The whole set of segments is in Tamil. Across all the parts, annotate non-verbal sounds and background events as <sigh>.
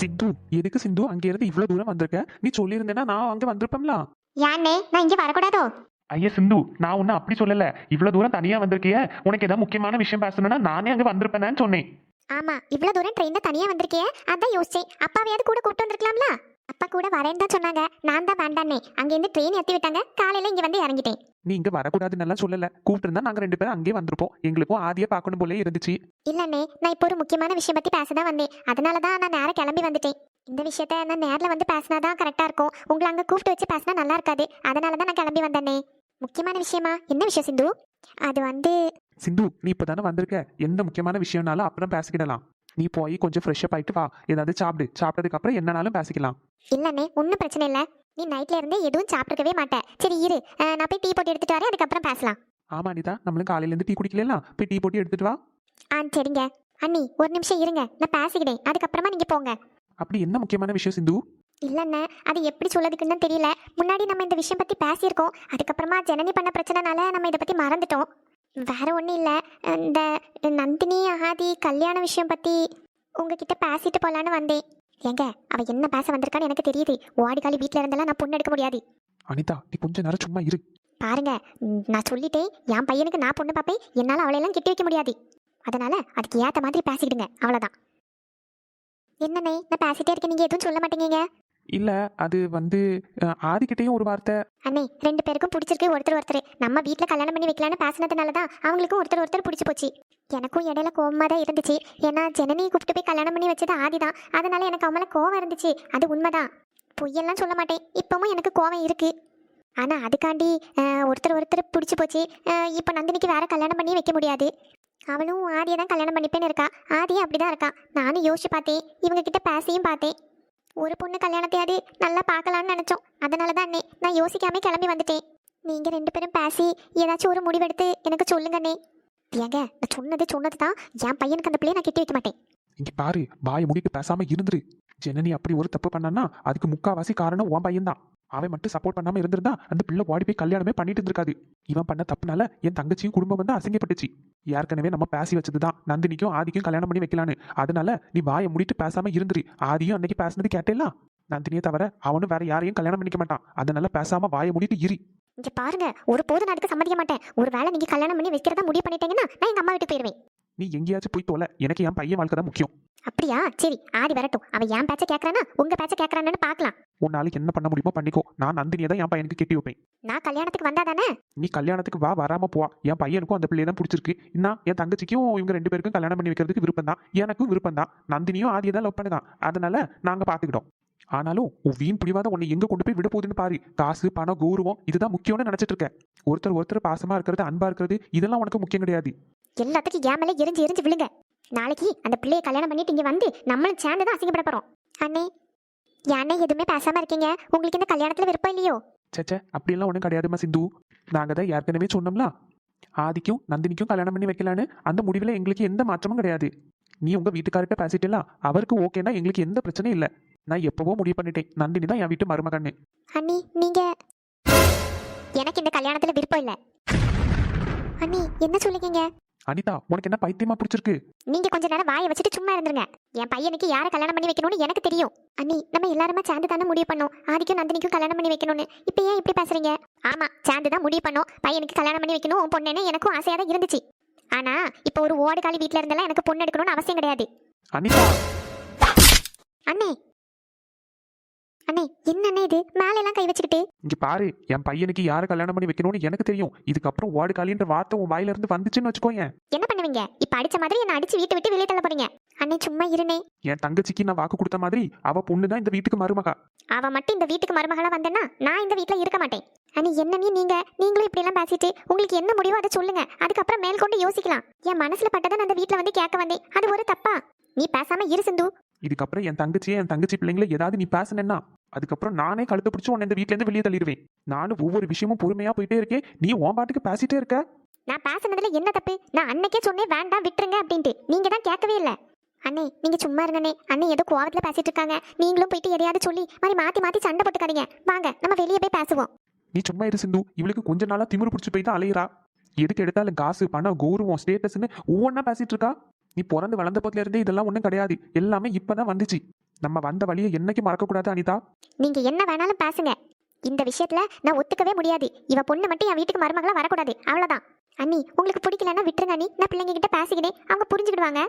சிந்து எதுக்கு சிந்து? அங்க இருந்து இவ்வளவு தூரம் வந்திருக்க? நீ சொல்லியிருந்தேன்னா நான் அங்க வந்திருப்பேன்ல. யானே நான் இங்க வரக்கூடாதோ? ஐயா சிந்து நான் ஒன்னும் அப்படி சொல்லல. இவ்வளவு தூரம் தனியா வந்திருக்கிய? உனக்கு ஏதாவது முக்கியமான விஷயம் பேசணும்னா நானே அங்க வந்திருப்பேன்னு சொன்னேன். ஆமா இவ்வளவு தூரம் ட்ரெயின்ல தனியா வந்திருக்கே அதான் யோசிச்சேன். அப்பாவையாவது கூட கூப்பிட்டு வந்திருக்கலாம்ல? அப்பா கூட வரேன்னு தான் சொன்னாங்க. நான் தான் வேண்டானே அங்க இருந்து ட்ரெயின் ஏத்தி விட்டாங்க காலையில இங்க வந்து இறங்கிட்டேன். நீ இங்க வரக்கூடாதுன்னு எல்லாம் சொல்லல. கூப்பிட்டு நாங்க ரெண்டு பேரும் அங்கேயே வந்திருப்போம். எங்களுக்கும் ஆதிய பார்க்கணும் போலே இருந்துச்சு. இல்லண்ணே நான் இப்போ ஒரு முக்கியமான விஷயம் பத்தி பேச தான் வந்தேன். அதனால தான் நான் நேரா கிளம்பி வந்துட்டேன். இந்த விஷயத்த நான் நேர்ல வந்து பேசினாதான் கரெக்டா இருக்கும். உங்களை அங்க கூப்பிட்டு வச்சு பேசினா நல்லா இருக்காது. அதனால தான் நான் கிளம்பி வந்தேனே. முக்கியமான விஷயமா? என்ன விஷயம் சிந்து? அது வந்து சிந்து நீ இப்பதானே வந்திருக்க? எந்த முக்கியமான விஷயம்னாலும் அப்புறம் பேசிக்கிடலாம். நீ போய் கொஞ்சம் ஃப்ரெஷ்அப் ஆயிட்டு வா. ஏதாவது சாப்பிடு. சாப்பிட்டதுக்கு அப்புறம் என்னனாலும் பேசிக்கலாம். இல்லண்ணே ஒன்றும் பிரச்சனை இல்லை. நீ நைட்ல இருந்தே எதுவும் சாப்பிட்டுக்கவே மாட்டேன் சரி இரு. நான் போய் டீ போட்டு எடுத்துட்டு வரேன். அதுக்கப்புறம் பேசலாம். ஆமா அனிதா. நம்மளும் காலையில இருந்து டீ குடிக்கலாம் போய் டீ போட்டு எடுத்துட்டு வா. ஆ சரிங்க. அண்ணி ஒரு நிமிஷம் இருங்க. நான் பேசிக்கிட்டேன் அதுக்கப்புறமா நீங்க போங்க. அப்படி என்ன முக்கியமான விஷயம் சிந்து? இல்லைண்ணே அது எப்படி சொல்லதுக்குன்னு தெரியல. முன்னாடி நம்ம இந்த விஷயம் பத்தி பேசியிருக்கோம். அதுக்கப்புறமா ஜனனி பண்ண பிரச்சனைனால நம்ம இதை பத்தி மறந்துட்டோம். வேற ஒன்றும் இல்லை. இந்த நந்தினி ஆதி கல்யாண விஷயம் பத்தி உங்ககிட்ட பேசிட்டு போலான்னு வந்தேன். ஏங்க அவ என்ன பேச வந்திருக்கான்னு எனக்கு தெரியுது. ஓடிக்காலி வீட்டில் இருந்தெல்லாம் நான் பொண்ணு எடுக்க முடியாது. அனிதா நீ கொஞ்ச நேரம் சும்மா இரு. பாருங்க ம், நான் சொல்லிட்டேன். என் பையனுக்கு நான் பொண்ணு பார்ப்பேன். என்னால் அவளையெல்லாம் கிட்டி வைக்க முடியாது. அதனால அதுக்கு ஏற்ற மாதிரி பேசிக்கிடுங்க. அவ்வளோதான் என்னண்ணே நான் பேசிட்டே இருக்கேன். நீங்கள் எதுவும் சொல்ல மாட்டேங்கீங்க இல்ல அது வந்து அஹ், ஆதிக்கிட்டேயும் ஒரு வார்த்தை. அண்ணே ரெண்டு பேருக்கும் பிடிச்சிருக்கு ஒருத்தர் ஒருத்தர். நம்ம வீட்டில் கல்யாணம் பண்ணி வைக்கலான்னு பேசினதுனால தான் அவங்களுக்கும் ஒருத்தர் ஒருத்தர் பிடிச்சி போச்சு. எனக்கும் இடையில கோவமாக தான் இருந்துச்சு. ஏன்னா ஜனனியை கூப்பிட்டு போய் கல்யாணம் பண்ணி வச்சது ஆதி தான். அதனால எனக்கு அவன் மேல கோவம் இருந்துச்சு. அது உண்மைதான். பொய்யெல்லாம் சொல்ல மாட்டேன். இப்பவும் எனக்கு கோவம் இருக்கு. ஆனால் அதுக்காண்டி ஒருத்தர் ஒருத்தர் பிடிச்சி போச்சு. இப்போ நந்தினிக்கு வேற கல்யாணம் பண்ணி வைக்க முடியாது. அவளும் ஆதியை தான் கல்யாணம் பண்ணிப்பேன்னு இருக்கா. ஆதியும் அப்படிதான் இருக்கா. நானும் யோசிச்சு பார்த்தேன். இவங்க கிட்ட பேசியும் பார்த்தேன். ஒரு பொண்ணு கல்யாணத்தையாவது நல்லா பார்க்கலாம்னு நினச்சோம். அதனால தான் அண்ணே நான் யோசிக்காம கிளம்பி வந்துட்டேன். நீங்கள் ரெண்டு பேரும் பேசி ஏதாச்சும் ஒரு முடிவெடுத்து எனக்கு சொல்லுங்கண்ணே ஏங்க நான் சொன்னது சொன்னது தான் என் பையனுக்கு அந்த பிள்ளையை நான் கெட்டி வைக்க மாட்டேன். இங்க பாரு வாயை முடிட்டு பேசாம இருந்துரு. ஜனனி அப்படி ஒரு தப்பு பண்ணான்னா அதுக்கு முக்காவாசி காரணம் உன் பையன் தான் அவன் மட்டும் சப்போர்ட் பண்ணாம இருந்திருந்தா அந்த பிள்ளை ஓடி போய் கல்யாணமே பண்ணிட்டு இருந்திருக்காது. இவன் பண்ண தப்புனால என் தங்கச்சியும் குடும்பம் வந்து அசிங்கப்பட்டுச்சு. ஏற்கனவே நம்ம பேசி வச்சதுதான். நந்தினிக்கும் ஆதிக்கும் கல்யாணம் பண்ணி வைக்கலான்னு. அதனால நீ வாயை முடிட்டு பேசாம இருந்துரு. ஆதியும் அன்னைக்கு பேசினது கேட்டேலாம் நந்தினியை தவிர அவனும் வேற யாரையும் கல்யாணம் பண்ணிக்க மாட்டான். அதனால பேசாம வாயை முடிட்டு இரு. இங்கே பாருங்க ஒரு போது நான் அதுக்கு சம்மதிக்க மாட்டேன். ஒரு வேளை நீங்கள் கல்யாணம் பண்ணி வைக்கிறதா முடிவு பண்ணிட்டீங்கன்னா நான் எங்கள் அம்மா வீட்டுக்கு போயிடுவேன் நீ எங்கேயாச்சும் போய் தொலை. எனக்கு என் பையன் வாழ்க்கை தான் முக்கியம். அப்படியா? சரி ஆதி வரட்டும். அவன் என் பேச்சை கேட்கறானா உங்கள் பேச்சை கேட்கறான்னு பார்க்கலாம் உன்னால என்ன பண்ண முடியுமோ பண்ணிக்கோ. நான் நந்தினியை தான் என் பையனுக்கு கெட்டி வைப்பேன். நான் கல்யாணத்துக்கு வந்தா தானே? நீ கல்யாணத்துக்கு வா வராம போ. என் பையனுக்கும் அந்த பிள்ளையை தான் பிடிச்சிருக்கு. இன்னும் என் தங்கச்சிக்கும் இவங்க ரெண்டு பேருக்கும் கல்யாணம் பண்ணி வைக்கிறதுக்கு விருப்பம் தான். எனக்கும் விருப்பம் தான். நந்தினியும் ஆதியை தான் லவ் பண்ணுதான். அதனால நாங்க பாத்துக்கிட்டோம். ஆனாலும் உன் வீண் பிடிவாத உன்னை எங்க கொண்டு போய் விட போகுதுன்னு பாரு. காசு பணம் கௌரவம் இதுதான் முக்கியம்னு நினைச்சிட்டு இருக்க ஒருத்தர் ஒருத்தர் பாசமா இருக்கிறது அன்பா இருக்கிறது இதெல்லாம் உனக்கு முக்கியம் கிடையாது. எல்லாத்துக்கும் ஏன் மேலே எரிஞ்சு எரிஞ்சு விழுங்க. நாளைக்கு அந்த பிள்ளையை கல்யாணம் பண்ணிட்டு இங்கே வந்து நம்மளும் சேர்ந்து தான் அசிங்கப்பட போகிறோம் அண்ணே அண்ணே எதுவுமே பேசாம இருக்கீங்க? உங்களுக்கு இந்த கல்யாணத்தில் விருப்பம் இல்லையோ? சேச்சே அப்படியெல்லாம் ஒன்றும் கிடையாதுமா சிந்து. நாங்க தான் ஏற்கனவே சொன்னோம்ல. ஆதிக்கும் நந்தினிக்கும் கல்யாணம் பண்ணி வைக்கலான்னு அந்த முடிவில் எங்களுக்கு எந்த மாற்றமும் கிடையாது. நீ உங்க வீட்டுக்கார்ட்ட பேசிட்டல அவருக்கு ஓகேனா எங்களுக்கு எந்த பிரச்சனையும் இல்லை. நான் எப்பவோ முடிவு பண்ணிட்டேன். நந்தினி தான் என் வீட்டு மருமகன்னு. அண்ணி நீங்க எனக்கு இந்த கல்யாணத்துல விருப்பம் இல்ல. அண்ணி என்ன சொல்லுங்க அனிதா உனக்கு என்ன பைத்தியமா பிடிச்சிருக்கு? நீங்க கொஞ்ச நேரம் வாயை வச்சுட்டு சும்மா இருந்துருங்க. என் பையனுக்கு யாரை கல்யாணம் பண்ணி வைக்கணும்னு எனக்கு தெரியும். அண்ணி நம்ம எல்லாருமே சேர்ந்து தானே முடிவு பண்ணோம். ஆதிக்கும் நந்தினிக்கும் கல்யாணம் பண்ணி வைக்கணும்னு. இப்போ ஏன் இப்படி பேசுறீங்க? ஆமா சேர்ந்து தான் முடிவு பண்ணோம். பையனுக்கு கல்யாணம் பண்ணி வைக்கணும். உன் பொண்ணுன்னு எனக்கும் ஆசையா தான் இருந்துச்சு. ஆனா இப்போ ஒரு ஓடு காலி வீட்ல இருந்தாலும் எனக்கு பொண்ணு எடுக்கணும்னு அவசியம் கிடையாது. அனிதா! அண்ணே அண்ணே என்னண்ணே இது? மேல எல்லாம் கை வச்சுக்கிட்டு. இங்க பாரு என் பையனுக்கு யாரை கல்யாணம் பண்ணி வைக்கணும்னு எனக்கு தெரியும். இதுக்கப்புறம் வார்டு காலின்ற வார்த்தை உன் வாயில இருந்து வந்துச்சுன்னு வச்சுக்கோயேன். என்ன பண்ணுவீங்க? இப்ப அடிச்ச மாதிரி என்ன அடிச்சு வீட்டை விட்டு வெளியே தள்ள போறீங்க. அண்ணே சும்மா இருனே என் தங்கச்சிக்கு நான் வாக்கு கொடுத்த மாதிரி அவ பொண்ணு தான் இந்த வீட்டுக்கு மருமகா. அவ மட்டும் இந்த வீட்டுக்கு மருமகளா வந்தேன்னா நான் இந்த வீட்ல இருக்க மாட்டேன். அண்ணி என்ன நீ நீங்க? நீங்களும் இப்படி எல்லாம் பேசிட்டு உங்களுக்கு என்ன முடிவோ அதை சொல்லுங்க. அதுக்கப்புறம் மேல் கொண்டு யோசிக்கலாம். என் மனசுல பட்டதை நான் அந்த வீட்ல வந்து கேட்க வந்தேன். அது ஒரு தப்பா? நீ பேசாம இரு சிந்து. இதுக்கப்புறம் என் தங்கச்சியை என் தங்கச்சி பிள்ளைங்களை ஏதாவது நீ பேசுனேன்னா அதுக்கப்புறம் நானே கழுத்து பிடிச்சி உன்னை இந்த வீட்ல இருந்து வெளியே தள்ளிடுவேன். நானும் ஒவ்வொரு விஷயமும் பொறுமையா போயிட்டே இருக்கேன். நீ உன் பாட்டுக்கு பேசிட்டே இருக்க. நான் பேசுனதுல என்ன தப்பு? நான் அன்னைக்கே சொன்னேன் வேண்டாம் விட்டுருங்க அப்படின்ட்டு. நீங்க தான் கேட்கவே இல்ல. அண்ணே நீங்க சும்மா இருங்கண்ணே. அண்ணே ஏதோ கோவத்துல பேசிட்டு இருக்காங்க. நீங்களும் போயிட்டு எதையாவது சொல்லி மாதிரி மாத்தி மாத்தி சண்டை போட்டுக்காதீங்க. வாங்க நம்ம வெளியே போய் பேசுவோம். நீ சும்மா இரு சிந்து. இவளுக்கு கொஞ்ச நாளா திமிரு பிடிச்சி போய் தான் அலையிறா. எதுக்கு எடுத்தாலும் காசு பணம் கௌரவம் ஸ்டேட்டஸ்னு ஒவ்வொன்றா பேசிட்டு இருக்கா. நீ பிறந்து வளர்ந்த போதுல இருந்தே இதெல்லாம் ஒன்றும் கிடையாது. எல்லாமே இப்பதான் வந்துச்சு. நம்ம வந்த வழியை என்னைக்கு மறக்கக்கூடாது அனிதா. நீங்க என்ன வேணாலும் பேசுங்க. இந்த விஷயத்துல நான் ஒத்துக்கவே முடியாது. இவ பொண்ணு மட்டும் என் வீட்டுக்கு மருமகளா வரக்கூடாது. அவ்வளவுதான். அண்ணி உங்களுக்கு பிடிக்கலன்னா விட்டுருங்க அண்ணி. நான் பிள்ளைங்க கிட்ட பேசிக்கிட்டேன் அவங்க புரிஞ்சுக்கிடுவாங்க.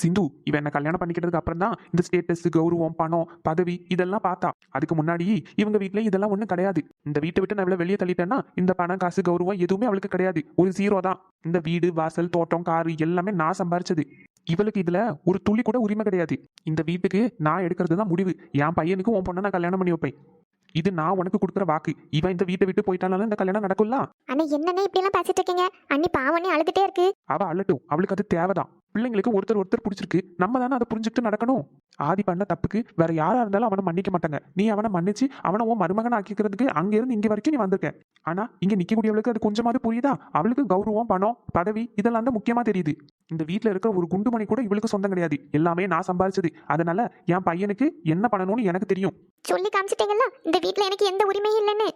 சிந்து இவன் என்ன கல்யாணம் பண்ணிக்கிட்டதுக்கு அப்புறம் தான் இந்த ஸ்டேட்டஸ் கௌரவம் பணம் பதவி இதெல்லாம் பார்த்தா. அதுக்கு முன்னாடி இவங்க வீட்ல இதெல்லாம் ஒண்ணும் கிடையாது. இந்த வீட்டை விட்டு நான் இவ்வளவு வெளியே தள்ளிட்டேன்னா இந்த பணம் காசு கௌரவம் எதுவுமே அவளுக்கு கிடையாது. ஒரு ஜீரோ தான். இந்த வீடு வாசல் தோட்டம் காரு எல்லாமே நான் சம்பாரிச்சது. இவளுக்கு இதுல ஒரு துளி கூட உரிமை கிடையாது. இந்த வீட்டுக்கு நான் எடுக்கிறது தான் முடிவு. என் பையனுக்கு உன் பொண்ணை நான் கல்யாணம் பண்ணி வைப்பேன். இது நான் உனக்கு கொடுக்குற வாக்கு. இவன் இந்த வீட்டை விட்டு போயிட்டாலும் இந்த கல்யாணம் நடக்கும்ல? அண்ணா என்னண்ணே இப்படி எல்லாம் பேசிட்டு இருக்கீங்க? அண்ணி பாவனே அழுதுட்டே இருக்கு. அவ அள்ளட்டும் அவளுக்கு அது தேவைதான். பிள்ளைங்களுக்கு ஒருத்தர் ஒருத்தர் பிடிச்சிருக்கு. நம்ம தானே அதை புரிஞ்சுக்கிட்டு நடக்கணும். ஆதி பண்ண தப்புக்கு வேற யாரா இருந்தாலும் அவனை மன்னிக்க மாட்டாங்க. நீ அவனை மன்னிச்சு அவனை உன் மருமகன் ஆக்கிக்கிறதுக்கு அங்க இருந்து இங்க வரைக்கும் நீ வந்திருக்க. ஆனா இங்க நிக்கக்கூடியவளுக்கு அது கொஞ்சமாவது புரியுதா? அவளுக்கு கௌரவம் பணம் பதவி இதெல்லாம் தான் முக்கியமா தெரியுது. இந்த வீட்ல இருக்கிற ஒரு குண்டுமணி கூட இவளுக்கு சொந்தம் கிடையாது. எல்லாமே நான் சம்பாரிச்சது. அதனால என் பையனுக்கு என்ன பண்ணணும்னு எனக்கு தெரியும். சொல்லி காமிச்சிட்டீங்கல்ல? இந்த வீட்ல எனக்கு எந்த உரிமையும் இல்லைன்னு.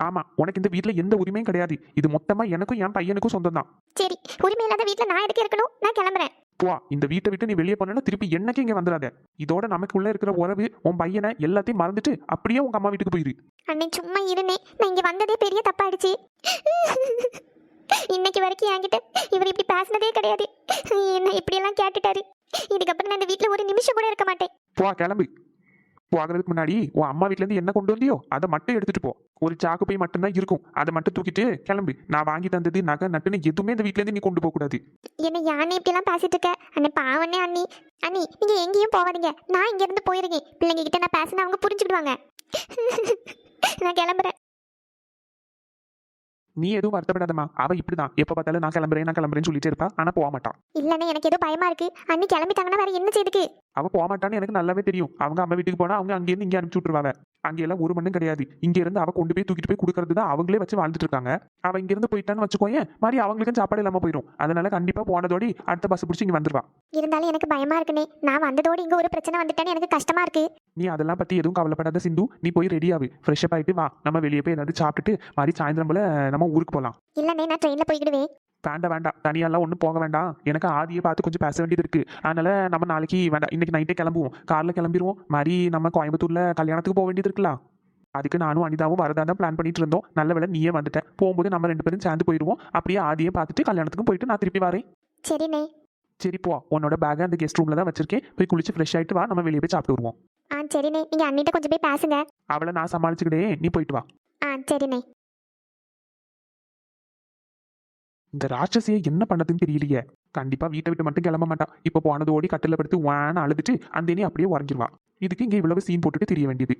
ஆமா உனக்கு இந்த வீட்ல எந்த உரிமையும் கிடையாது. இது மொத்தமா எனக்கும் என் பையனுக்கும் சொந்தம் தான் சரி உரிமை இல்லாத வீட்ல நான் எதுக்கு இருக்கணும்? நான் கிளம்புறேன். போ இந்த வீட்டை விட்டு நீ வெளியே போனா திருப்பி என்னைக்கு இங்க வந்துடாத. இதோட நமக்குள்ள இருக்கிற உறவு உன் பையனை எல்லாத்தையும் மறந்துட்டு அப்படியே உங்க அம்மா வீட்டுக்கு போயிரு. அன்னை சும்மா இருனே நான் இங்க வந்ததே பெரிய தப்பாயிடுச்சு. இன்னைக்கு வரைக்கும் என்கிட்ட இவர் இப்படி பேசினதே கிடையாது. என்ன இப்படியெல்லாம் கேட்டுட்டாரு. இதுக்கப்புறம் நான் இந்த வீட்ல ஒரு நிமிஷம் கூட இருக்க மாட்டேன். போ கிளம்பு. போகிறதுக்கு முன்னாடி உன் அம்மா வீட்ல இருந்து என்ன கொண்டு வந்தியோ அதை மட்டும் எடுத்துட்டு போ. ஒரு சாக்கு பை மட்டும்தான் இருக்கும். அதை மட்டும் தூக்கிட்டு கிளம்பு. நான் வாங்கி தந்தது நகை நட்டுன்னு எதுவுமே இந்த வீட்ல இருந்து நீ கொண்டு போக கூடாது என்ன யானை இப்படியெல்லாம் பேசிட்டு இருக்க? அண்ணே பாவனே அண்ணி. அண்ணி நீங்க எங்கேயும் போகாதீங்க. நான் இங்க இருந்து போயிருக்கேன். பிள்ளைங்க கிட்ட நான் பேசினா அவங்க புரிஞ்சுக்கிடுவாங்க. <laughs> நான் கிளம்புறேன். நீ எதுவும் வருத்தப்படாதம்மா. அவ இப்படிதான். எப்ப பார்த்தாலும் நான் கிளம்புறேன் நான் கிளம்புறேன்னு சொல்லிட்டே இருப்பா. ஆனா போக மாட்டான் இல்லைண்ணே எனக்கு ஏதோ பயமா இருக்கு. அண்ணி கிளம்பிட்டாங்கன்னா வேற என்ன செய்துக்கு? அவ போக மாட்டான்னு எனக்கு நல்லாவே தெரியும். அவங்க அம்மா வீட்டுக்கு போனா அவங்க அங்கேருந்து இங்கே அனுப்பிச்சு விட்டுருவாங்க. அங்க எல்லாம் ஒரு மண்ணும் கிடையாது. இங்க இருந்து அவ கொண்டு போய் தூக்கிட்டு போய் கொடுக்கறது தான் அவங்களே வச்சு வாழ்ந்துட்டு இருக்காங்க. அவ இங்க இருந்து போயிட்டான்னு வச்சுக்கோயேன் மாதிரி அவங்களுக்கும் சாப்பாடு இல்லாம போயிடும் அதனால கண்டிப்பா போனதோடி அடுத்த பஸ் பிடிச்சி இங்க வந்துருவா. இருந்தாலும் எனக்கு பயமா இருக்குண்ணே நான் வந்ததோடு இங்க ஒரு பிரச்சனை வந்துட்டேன்னு எனக்கு கஷ்டமா இருக்கு. நீ அதெல்லாம் பத்தி எதுவும் கவலைப்படாத சிந்து. நீ போய் ரெடி ஆகு. ஃப்ரெஷ் அப் ஆயிட்டு வா. நம்ம வெளியே போய் ஏதாவது சாப்பிட்டுட்டு மாதிரி சாயந்தரம் போல நம்ம ஊருக்கு போகலாம் இல்லைண்ணே நான் ட்ரெயின்ல போய்க்கிடுவேன். வேண்டாம் வேண்டாம். தனியாலாம் ஒன்றும் போக வேண்டாம். எனக்கு ஆதியை பார்த்து கொஞ்சம் பேச வேண்டியது இருக்கு. அதனால நம்ம நாளைக்கு வேண்டாம். இன்னைக்கு நைட்டே கிளம்புவோம். கார்ல கிளம்பிடுவோம் மாதிரி நம்ம கோயம்புத்தூர்ல கல்யாணத்துக்கு போக வேண்டியது இருக்குல்ல அதுக்கு நானும் அனிதாவும் வரதா தான் பிளான் பண்ணிட்டு இருந்தோம். நல்ல வேளை நீயே வந்துட்ட போகும்போது நம்ம ரெண்டு பேரும் சேர்ந்து போயிடுவோம் அப்படியே ஆதியை பார்த்துட்டு கல்யாணத்துக்கும் போயிட்டு நான் திருப்பி வரேன். சரிண்ணே சரி போ. உன்னோட பேக்கை அந்த கெஸ்ட் ரூம்ல தான் வச்சிருக்கேன். போய் குளிச்சு ஃப்ரெஷ் ஆயிட்டு வா. நம்ம வெளியே போய் சாப்பிட்டு வருவோம். ஆ சரிண்ணே நீங்க அண்ணிட்ட கொஞ்சம் போய் பேசுங்க. அவளை நான் சமாளிச்சுக்கிட்டே நீ போயிட்டு வா. ஆ சரிண்ணே இந்த ராட்சசியை என்ன பண்ணதுன்னு தெரியலையே. கண்டிப்பா வீட்டை விட்டு மட்டும் கிளம்ப மாட்டான் இப்போ போனது ஓடி கட்டில படுத்து வான அழுதுட்டு அந்த நீ அப்படியே உறங்கிடுவா இதுக்கு இங்கே இவ்வளவு சீன் போட்டுட்டு தெரிய வேண்டியது.